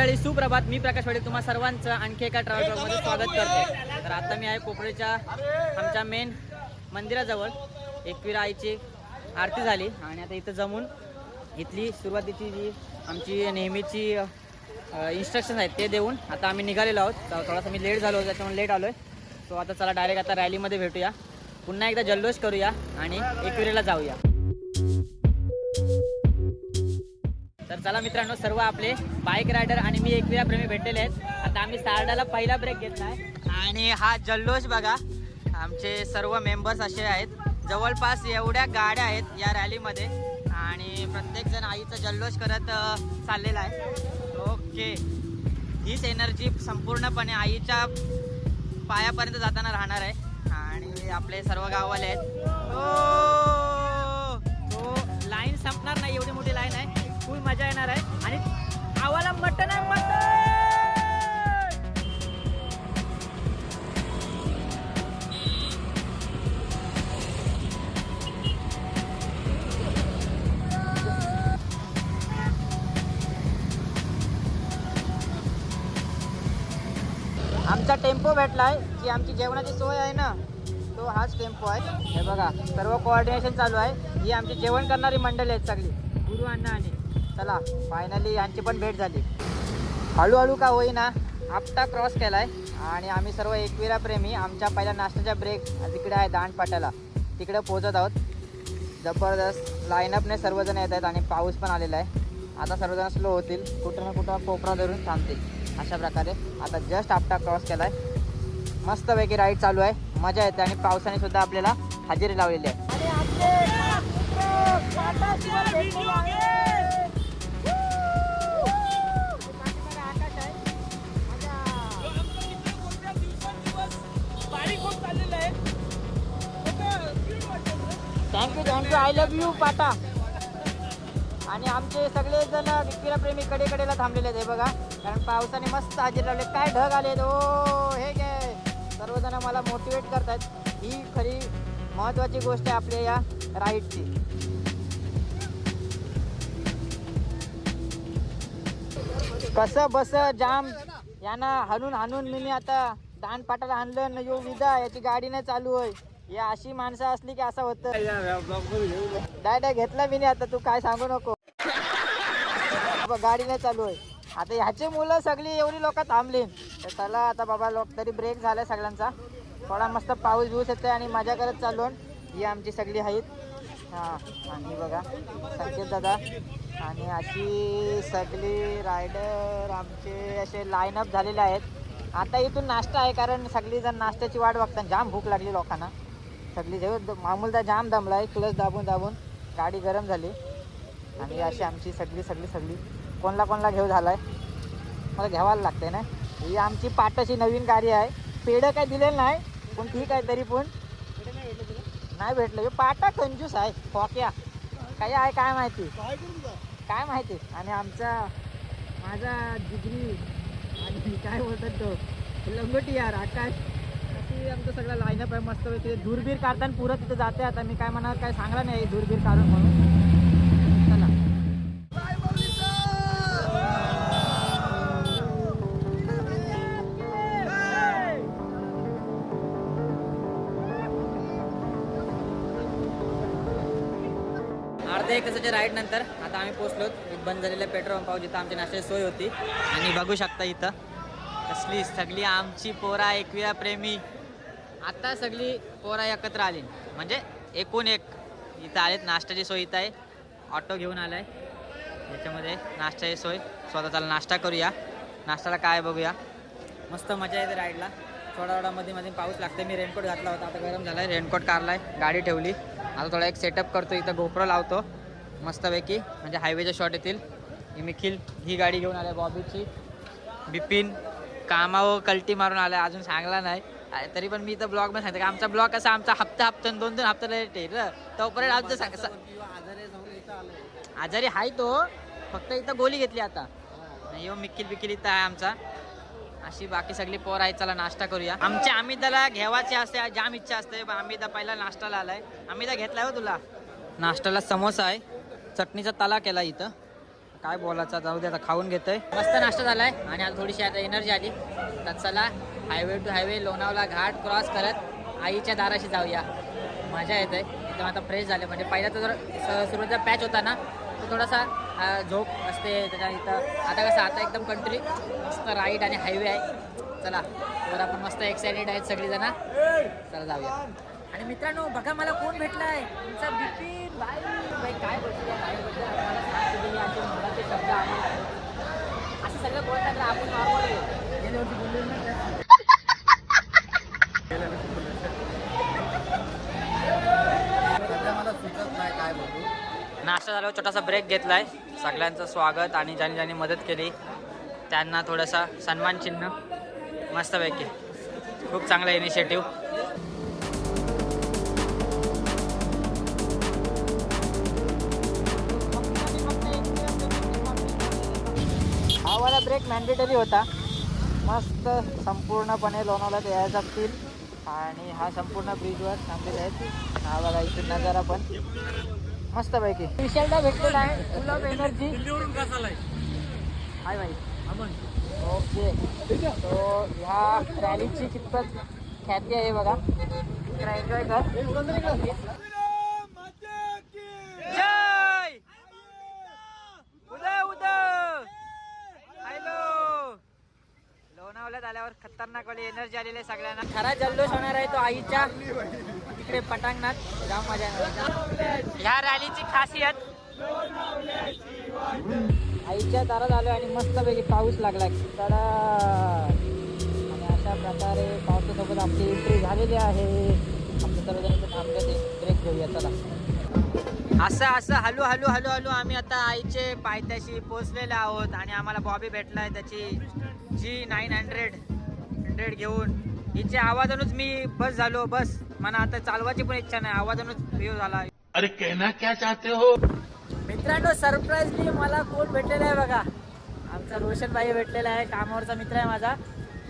मंडळी सुप्रभात. मी प्रकाश वाडे तुम्हा सर्वांचं आणखी एका ट्रॅव्हल ब्लॉगमध्ये स्वागत करते. तर आता मी आहे कोपरेच्या आमच्या मेन मंदिराजवळ. एकविरा आईची आरती झाली आणि आता इथं जमून इथली सुरुवातीची जी आमची नेहमीची इन्स्ट्रक्शन आहेत ते देऊन आता आम्ही निघालेलो आहोत. तर थोडासा मी लेट झालो त्याच्यामुळे लेट आलो आहे सो आता चला डायरेक्ट आता रॅलीमध्ये भेटूया. पुन्हा एकदा जल्लोष करूया आणि एकविरेला जाऊया. तर चला मित्रांनो सर्व आपले बाईक रायडर आणि मी एकविरा प्रेमी भेटलेले आहेत. आता आम्ही सारडाला पहिला ब्रेक घेतलाय. आणि हा जल्लोष बघा. आमचे सर्व मेंबर्स असे आहेत. जवळपास एवढ्या गाड्या आहेत या रॅलीमध्ये आणि प्रत्येक जण आईचा जल्लोष करत चाललेला आहे. ओके हीच एनर्जी संपूर्णपणे आईच्या पायापर्यंत जाताना राहणार आहे. आणि आपले सर्व गाववाले आहेत. Oh! हो लाईन संपणार नाही एवढी मोठी लाईन आहे. फुल मजा येणार आहे. आणि आवाला मटण आहे मटण! आमचा टेम्पो भेटलाय जी आमची जेवणाची सोय आहे ना तो हाच टेम्पो आहे. हे बघा सर्व कोऑर्डिनेशन चालू आहे. ही आमची जेवण करणारी मंडळी आहेत सगळी. गुरु अण्णा आणि चला फायनली यांची पण भेट झाली हळूहळू का होईना आपटा क्रॉस केलाय आणि आम्ही सर्व एकविरा प्रेमी आमच्या पहिल्या नाश्त्याच्या ब्रेक तिकडे आहे दांडपाट्याला तिकडे पोहोचत आहोत जबरदस्त लाईनअपने सर्वजण येत आहेत आणि पाऊस पण आलेला आहे आता सर्वजण स्लो होतील कुठं ना कुठं कोपरा धरून थांबतील अशा प्रकारे आता जस्ट आपटा क्रॉस केला आहे मस्तपैकी राईड चालू आहे मजा येते आणि पावसाने सुद्धा आपल्याला हजेरी लावलेली आहे thank you thank you I love you पाटा. आणि आमचे सगळेजण विक्रीला प्रेमी कडे कडेला थांबलेले आहेत बघा. कारण पावसाने मस्त हजेरी लावले. काय ढग आले ओ हे काय सर्वजण मला मोटिवेट करतात ही खरी महत्त्वाची गोष्ट आहे आपल्या या राईडची कसं बस जाम. यांना हाणून हाणून मी आता दान पाटाला आणलं न यो विदा याची गाडी नाही चालू आहे या अशी माणसं असली की असं होतं. डायरेक्ट घेतला मी आता. तू काय सांगू नको. गाडी नाही चालू आहे. आता ह्याची मुलं सगळी एवढी लोक थांबली. तर चला आता बाबा लोक तरी ब्रेक झालाय सगळ्यांचा. थोडा मस्त पाऊस बिऊस येतोय आणि मजा करत चाललो. ही आमची सगळी आहेत हां आणि बघा संकेत दादा. आणि अशी सगळी रायडर आमचे असे लाईनअप झालेले आहेत. आता इथून नाश्ता आहे कारण सगळी जण नाश्त्याची वाट बघतात. जाम भूक लागली लोकांना. सगळी जेव्हा मामूलदा जाम आहे क्लच दाबून दाबून गाडी गरम झाली. आणि अशी आमची सगळी सगळी सगळी कोणला कोणला घेऊ झाला आहे मला घ्यावायला लागते ना. ही आमची पाटाची नवीन गाडी आहे. पेढं काय दिलेलं नाही पण ठीक आहे तरी पण. नाही भेटलं. हे पाटा कंजूस आहे पॉक्या काही आहे काय माहिती? काय माहिती? आणि आमचा माझा डिग्री आणि काय बोलतात तो? लंगोटी यार आकाश. की आमचं सगळं लाईनअप आहे मस्त तिथे धूरबीर काढताना पुरं तिथं जाते. आता मी काय म्हणा काय सांगणार नाही धूरबीर काढून म्हणून. चला. अर्ध्या एक तासाच्या राईड नंतर आता आम्ही पोहोचलो. एक बंद झालेल्या पेट्रोल पंपावर जिथं आमची नाश्त्याची सोय होती. आणि बघू शकता इथं कसली सगळी आमची पोरा एकविरा प्रेमी. आता सगळी पोरा एकत्र आली. म्हणजे एकूण एक. इथं आलेत नाश्त्याची सोय इथं आहे. ऑटो घेऊन आलाय. याच्यामध्ये नाश्त्याची सोय. स्वतःचा नाश्ता करूया. नाश्त्याला काय बघूया. मस्त मजा येते राईडला थोडा थोडा मध्ये मध्ये पाऊस लागते मी रेनकोट घातला होता. आता गरम झालाय. रेनकोट काढलाय. गाडी ठेवली. आता थोडा एक सेटअप करतो. इथं गोप्रो लावतो. मस्तपैकी. म्हणजे हायवेच्या शॉट येतील. निखिल ही गाडी घेऊन आलाय बॉबीची. बिपिन कामावर कल्टी मारून आलाय. अजून सांगला नाही. तरी पण मी इथं ब्लॉगमध्ये सांगते आमचा ब्लॉग कसा आमचा हप्ता हप्ता दोन दोन हप्ता लेट आहे र. तोपर्यंत आमचं सांग आजारी हाय तो फक्त इथं गोली घेतली आता. नाही हो, यो मिक्किल बिकिल इथं आहे आमचा. अशी बाकी सगळी पोर आहे चला नाश्ता करूया. आमच्या अमिताला घेवायची असते जाम इच्छा असते. अमिता पहिला नाश्ताला आलाय. अमिता घेतलाय हो तुला? नाश्त्याला समोसा आहे. चटणीचा तला केला इथं. काय बोलायचं जाऊ दे आता खाऊन घेतोय. मस्त नाश्ता झालाय. आणि आज थोडीशी आता एनर्जी आली. तर चला हायवे टू हायवे लोणावला घाट क्रॉस करत आईच्या दाराशी जाऊया. मजा येते. एकदम आता फ्रेश झाले. म्हणजे पहिला तर जर स- सुरुवातीचा पॅच होता ना तो थोडासा झोप असते. त्याच्या इथं आता कसं आता एकदम कंट्री मस्त राईट आणि हायवे आहे. चला तर आपण मस्त एक्सायटेड आहेत सगळीजण. चला जाऊया. आणि मित्रांनो बघा मला कोण भेटलाय. तुमचा बिपिन. बाय भाई काय बोलतो शब्द असं सगळं बोलतात आपण नॉर्मल गेल्या बोललो ना नाश्ता झाल्यावर छोटासा ब्रेक घेतलाय. सगळ्यांचं स्वागत आणि ज्यांनी ज्यांनी मदत केली त्यांना थोडासा सन्मान चिन्ह मस्तपैकी. खूप चांगला इनिशिएटिव्ह हा वाला ब्रेक मॅन्डेटरी होता. मस्त संपूर्णपणे लोणावला यायचा जातील आणि हा संपूर्ण ब्रिजवर थांबलेला आहेत. हा बघा इथून नजारा पण. मस्त पैकी विशालला भेटलेला आहे. फुल ऑफ एनर्जी हाय भाई ओके. तो ह्या रॅलीची कितपत ख्याती आहे बघा. एन्जॉय कर. खतरनाक वाली एनर्जी आलेली आहे सगळ्यांना. खरा जल्लोष होणार आहे तो आईच्या तिकडे पटांगणात. जाम मजा ह्या रॅलीची खासियत. आईच्या दारात आलो आणि मस्तपैकी पाऊस लागला तडा आणि अशा प्रकारे पावसासोबत आपली एंट्री झालेली आहे. आपले सर्वजण थांबले ब्रेक घेऊया चला. असं असं हलू हलू हलू हलू आम्ही आता आईचे पायथ्याशी पोचलेले आहोत आणि आम्हाला बॉबी भेटलाय त्याची जी नाईन हंड्रेड. हंड्रेड घेऊन. हिच्या आवाजानच मी बस झालो बस. मला आता चालवायची पण इच्छा नाही आवाजानच व्ह्यू झाला. अरे कहना क्या चाहते हो? मित्रांनो सरप्राईजली मला कोण भेटलेला आहे बघा. आमचा रोशन भाई भेटलेला आहे कामावरचा मित्र आहे माझा.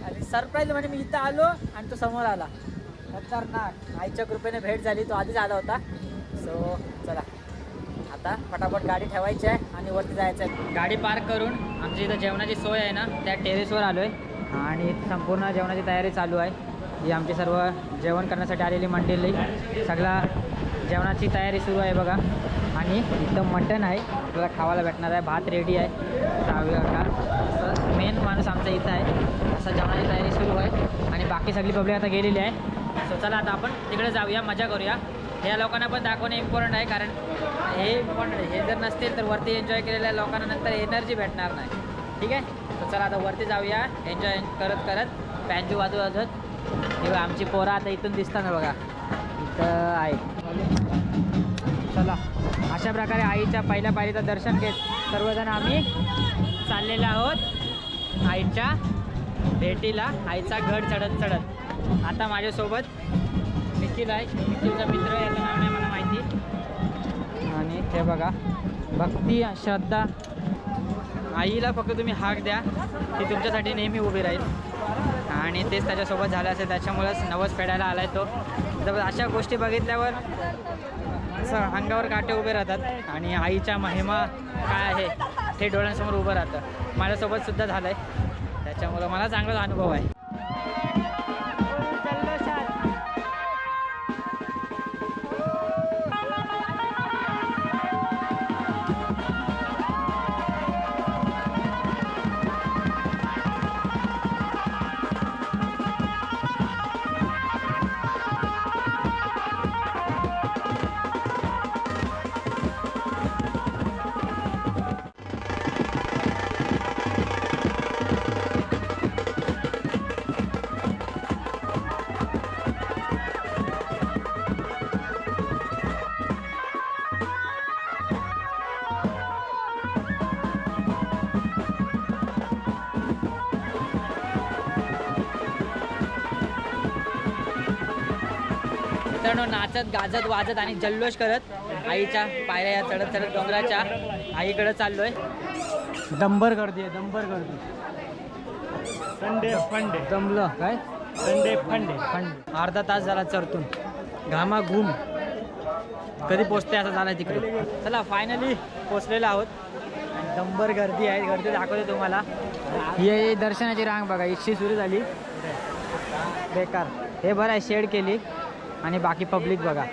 आणि सरप्राईज म्हणजे मी इथं आलो आणि तो समोर आला. खतरनाक. आईच्या कृपेने भेट झाली तो आधीच आला होता. सो चला. आता फटाफट गाडी ठेवायची आहे आणि वरती जायचं आहे. गाडी पार्क करून आमची इथं जेवणाची सोय आहे ना त्या टेरेसवर आलो आहे आणि संपूर्ण जेवणाची तयारी चालू आहे. ही आमची सर्व जेवण करण्यासाठी आलेली मंडळी. सगळा जेवणाची तयारी सुरू आहे बघा. आणि इथं मटण आहे. आपल्याला खावायला भेटणार आहे. भात रेडी आहे. का मेन माणूस आमचा इथं आहे. असं जेवणाची तयारी सुरू आहे. आणि बाकी सगळी पब्लिक आता गेलेली आहे. सो चला आता आपण तिकडे जाऊया. मजा करूया. ह्या लोकांना पण दाखवणे इम्पॉर्टंट आहे. कारण हे इम्पॉर्टंट हे जर नसतील तर वरती एन्जॉय केलेल्या लोकांना नंतर एनर्जी भेटणार नाही. ठीक आहे? तर चला आता वरती जाऊया. एन्जॉय करत करत पॅन्जू वाजू वाजत. किंवा आमची पोरं आता इथून दिसतात ना बघा. इथं आहे. चला अशा प्रकारे आईच्या पहिल्या पायरीचं दर्शन घेत सर्वजण आम्ही चाललेलो आहोत आईच्या भेटीला. आईचा घड चढत चढत. आता माझ्यासोबत निखिल आहे. निखिलचा मित्र आहे, याचं नाव नाही मला माहिती. आणि ते बघा भक्ती श्रद्धा आईला फक्त तुम्ही हाक द्या ती तुमच्यासाठी नेहमी उभी राहील. आणि तेच त्याच्यासोबत झालं असेल त्याच्यामुळंच नवस फेडायला आहे तो. तर अशा गोष्टी बघितल्यावर असं अंगावर काटे उभे राहतात आणि आईच्या महिमा काय आहे ते डोळ्यांसमोर उभं राहतं. माझ्यासोबत सुद्धा झालं आहे त्याच्यामुळं मला चांगलाच अनुभव आहे. मित्रांनो नाचत गाजत वाजत आणि जल्लोष करत आईच्या पायऱ्या या चढत चढत डोंगराच्या आईकडे चाललोय. डंबर गर्दी आहे डंबर गर्दी. संडे फंडे जमलं काय? संडे फंडे पण अर्धा तास झाला चरतून घामा घुम. कधी पोचते असं झालं तिकडे. चला फायनली पोचलेलो आहोत. आणि दंबर गर्दी आहे गर्दी दाखवते तुम्हाला. हे दर्शनाची रांग बघा इच्छी सुरू झाली. बेकार. हे बरं आहे शेड केली. आणि बाकी पब्लिक बघा.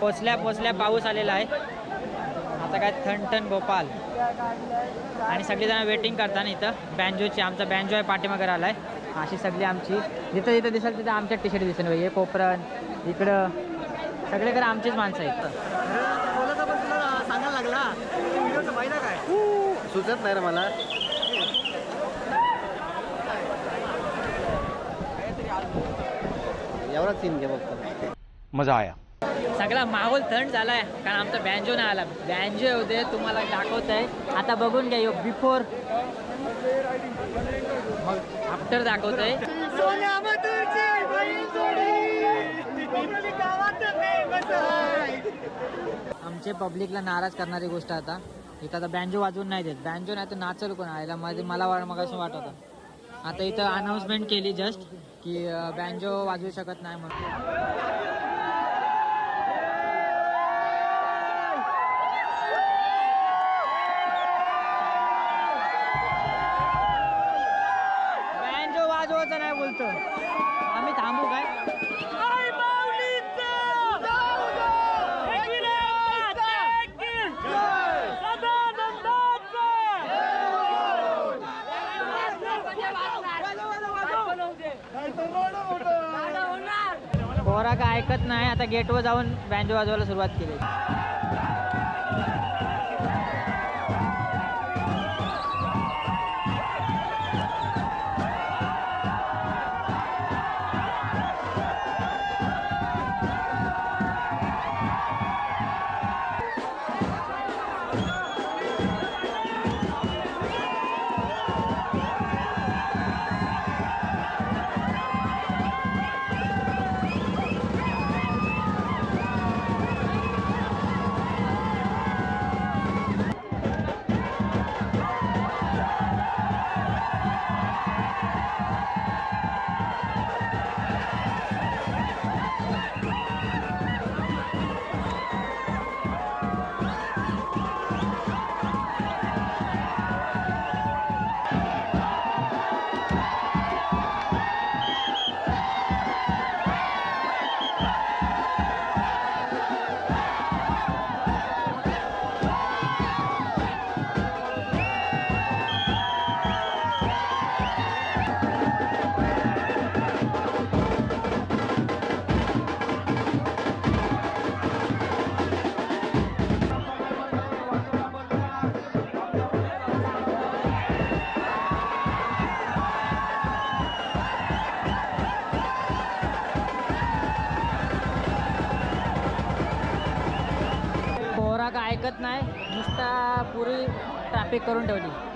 पोचल्या पोचल्या पाऊस आलेला आहे. आता काय थंड थंड भोपाल आणि सगळेजण वेटिंग करताना इथं. बँजोची आमचा बँजो आहे पाठीमागे आलाय अशी सगळी आमची. जिथं जिथं दिसेल तिथं आमच्या टी शर्ट दिसेल. हे कोपरण इकडं. सगळीकडे आमचीच माणसं आहेत. सांगायला लागला काय सुचत नाही रे मला. एवढा सीन घे बघतो मजा आया. सगळा माहोल थंड झालाय कारण आमचा बँजो नाही आला. बँजो होते तुम्हाला दाखवत आहे. आता बघून घ्या बिफोर मग आफ्टर दाखवत आहे. आमचे पब्लिकला नाराज करणारी गोष्ट आता. इथं आता बँजो वाजवून नाही देत. बँजो नाही तर नाचल कोण? आयला मध्ये मला मग असं वाटत होतं. आता इथं अनाऊन्समेंट केली जस्ट की बँजो वाजवू शकत नाही म्हणून. वाजवायचं नाही बोलतो. आम्ही थांबू काय? पोरा काय ऐकत नाही आता गेटवर जाऊन बँजो वाजवायला सुरुवात केली. पॅक करून ठेवली.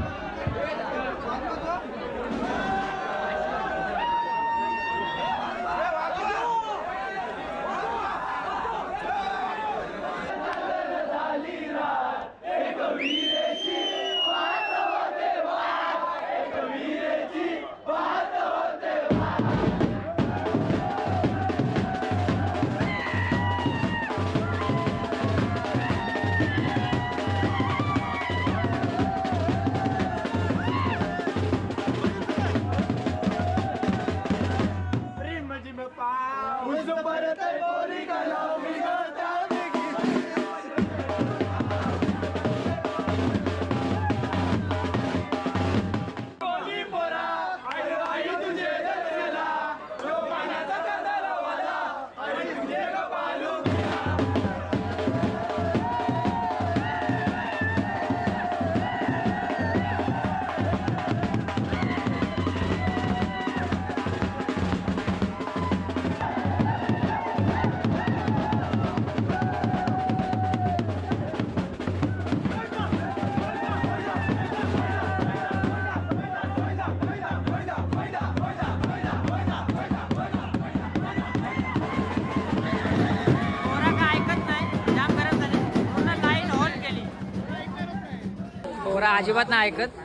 अजिबात नाही ऐकत.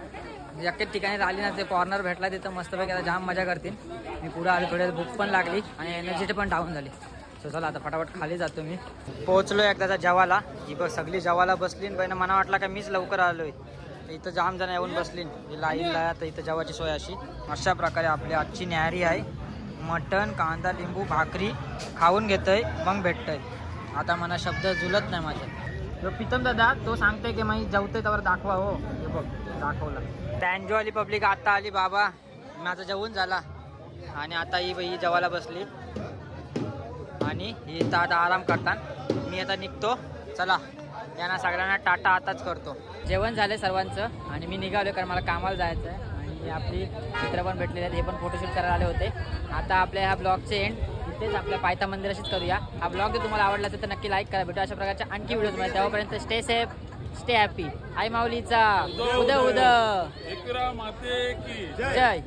म्हणजे एकेच ठिकाणी राहिली ना ते कॉर्नर भेटला तिथं मस्तपैकी आता जाम मजा करतील. मी पुढे आलो थोड्या भूक पण लागली आणि एनर्जी पण डाऊन झाली. सो चला आता फटाफट खाली जातो मी. पोहोचलो एकदाचा जवाला. ही बघ सगळी जवाला बसली आणि मला वाटलं का मीच लवकर आलोय. इथं जाम जण येऊन बसली लाईन आहे, तर इथं जेवायची सोय अशी. अशा प्रकारे आपली आजची न्यारी आहे. मटण कांदा लिंबू भाकरी खाऊन घेतोय मग भेटतंय. आता मला शब्द जुलत नाही माझ्या. जो प्रीतम दादा तो सांगतोय की मी जेवतोय त्यावर दाखवा हो. हे बघ दाखवलं. डॅन्जो आली पब्लिक आता आली बाबा. माझं जेवून झाला. आणि आता ही ही जेवायला बसली. आणि ही तर आता आराम करतात. मी आता निघतो. चला. यांना सगळ्यांना टाटा आताच करतो. जेवण झालं सर्वांचं. आणि मी निघालो कारण मला कामाला जायचं आहे आणि आपली मित्र पण भेटलेले आहेत. हे पण फोटोशूट करायला आले होते. आता आपल्या ह्या ब्लॉगचे एंड इथेच आपल्या पायथा मंदिराशीच करूया. हा ब्लॉग जर तुम्हाला आवडला असेल तर नक्की लाईक करा. भेटू अशा प्रकारच्या आणखी व्हिडिओजमध्ये. तेव्हापर्यंत स्टे सेफ स्टे हॅपी आई माऊलीचा. उद उद एकरा माते की. जय.